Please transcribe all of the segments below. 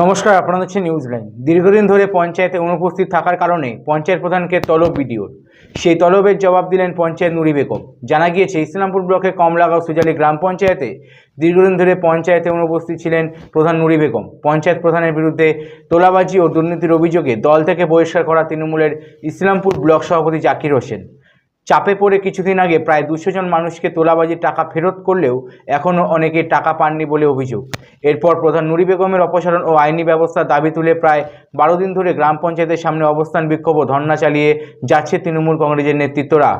নমস্কার, আপনারা হচ্ছে নিউজ লাইন দীর্ঘদিন ধরে পঞ্চায়েতে অনুপস্থিত থাকার কারণে পঞ্চায়েত প্রধানকে তলব বিডিওর। সেই তলবের জবাব দিলেন পঞ্চায়েত নুরি বেগম। জানা গিয়েছে, ইসলামপুর ব্লকের কমলাগাঁও সুজালি গ্রাম পঞ্চায়েতে দীর্ঘদিন ধরে পঞ্চায়েতে অনুপস্থিত ছিলেন প্রধান নুরি বেগম। পঞ্চায়েত প্রধানের বিরুদ্ধে তোলাবাজি ও দুর্নীতির অভিযোগে দল থেকে বহিষ্কার করা তৃণমূলের ইসলামপুর ব্লক সভাপতি জাকির হোসেন। চাপে পড়ে কিছুদিন আগে প্রায় দুশো জন মানুষকে তোলাবাজির টাকা ফেরত করলেও এখনও অনেকে টাকা পাননি বলে অভিযোগ। এরপর প্রধান নুরি বেগমের অপসারণ ও আইনি ব্যবস্থার দাবি তুলে প্রায় বারো দিন ধরে গ্রাম পঞ্চায়েতের সামনে অবস্থান বিক্ষোভ ও ধর্না চালিয়ে যাচ্ছে তৃণমূল কংগ্রেসের নেতৃত্বরা।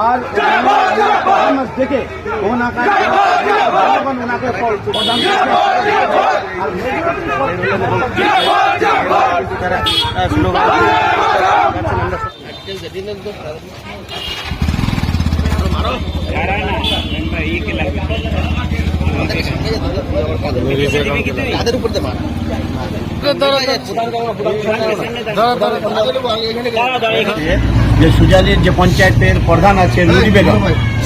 আর পারফরমেন্স দেখে ওনাকে জনগণ ওনাকে প্রদান তাদের উপর দিয়ে মারা যে সুজালির যে পঞ্চায়েতের প্রধান আছে নুরি বেগম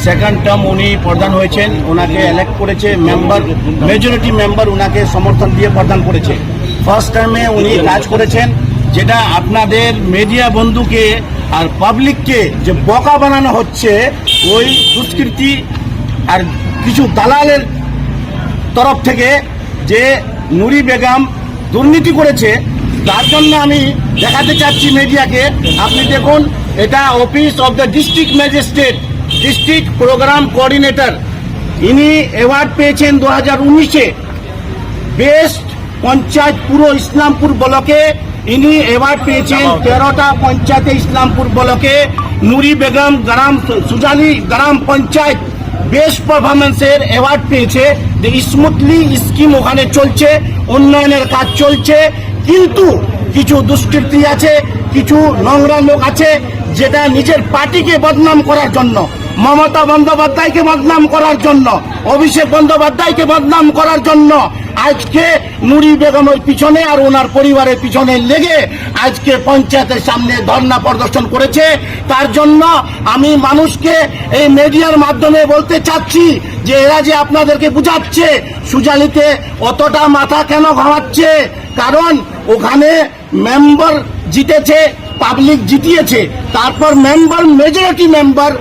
সেকেন্ড টার্ম উনি প্রধান হয়েছেন ওনাকে ইলেক্ট করেছে মেম্বার মেজরিটি মেম্বার ওনাকে সমর্থন দিয়ে প্রদান করেছে। ফার্স্ট টার্মে উনি কাজ করেছেন যেটা আপনাদের মিডিয়া বন্ধুকে আর পাবলিককে যে বকা বানানো হচ্ছে ওই দুষ্কৃতি আর কিছু দালালের তরফ থেকে যে নুরি বেগম দুর্নীতি করেছে, তার জন্য আমি দেখাতে চাচ্ছি মিডিয়াকে। আপনি দেখুন, এটা office of the district magistrate, district program coordinator. ইনি অ্যাওয়ার্ড পেয়েছেন দু হাজার উনিশে। বেস্ট পঞ্চায়েত পুরো ইসলামপুর ব্লকে ইনি অ্যাওয়ার্ড পেয়েছেন তেরোটা পঞ্চায়েতে ইসলামপুর ব্লকে। নুরি বেগম গ্রাম, সুজালি গ্রাম পঞ্চায়েত। বেস্ট পারফরমেন্সের অ্যাওয়ার্ড পেয়েছে। যে স্মুথলি স্কিম ওখানে চলছে, উন্নয়নের কাজ চলছে, কিন্তু কিছু দুষ্কৃতি আছে, কিছু নোংরা লোক আছে, যেটা নিজের পার্টিকে বদনাম করার জন্য। মমতা বন্দ্যোপাধ্যায়কে বদনাম করার জন্য, অভিষেক বন্দ্যোপাধ্যায়কে বদনাম করার জন্য আজকে নুরি বেগমের পিছনে আর ওনার পরিবারের পিছনে লেগে আজকে পঞ্চায়েতের সামনে ধর্ণা প্রদর্শন করেছে। তার জন্য আমি মানুষকে এই মিডিয়ার মাধ্যমে বলতে চাচ্ছি যে এরা যে আপনাদেরকে বুঝাচ্ছে, সুজালিতে অতটা মাথা কেন ঘামাচ্ছে? কারণ ওখানে মেম্বার জিতেছে পাবলিক জিতিয়েছে, তারপর মেম্বার মেজরিটি মেম্বার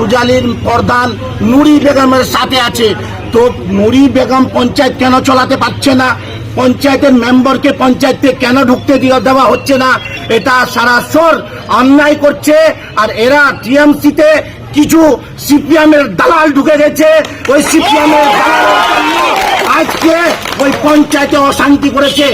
সুজালির প্রধান নুরি বেগমের সাথে আছে। তো নুরি বেগম পঞ্চায়েত কেন চলাতে পারছে না? পঞ্চায়েতের মেম্বারকে পঞ্চায়েতে কেন ঢুকতে দেওয়া হচ্ছে না? এটা সারাসর অন্যায় করছে আর এরা টিএমসিতে কিছু সিপিএম এর দালাল ঢুকে গেছে। ওই সিপিএম এর দালাল আজকে ওই পঞ্চায়েতে অশান্তি করেছে।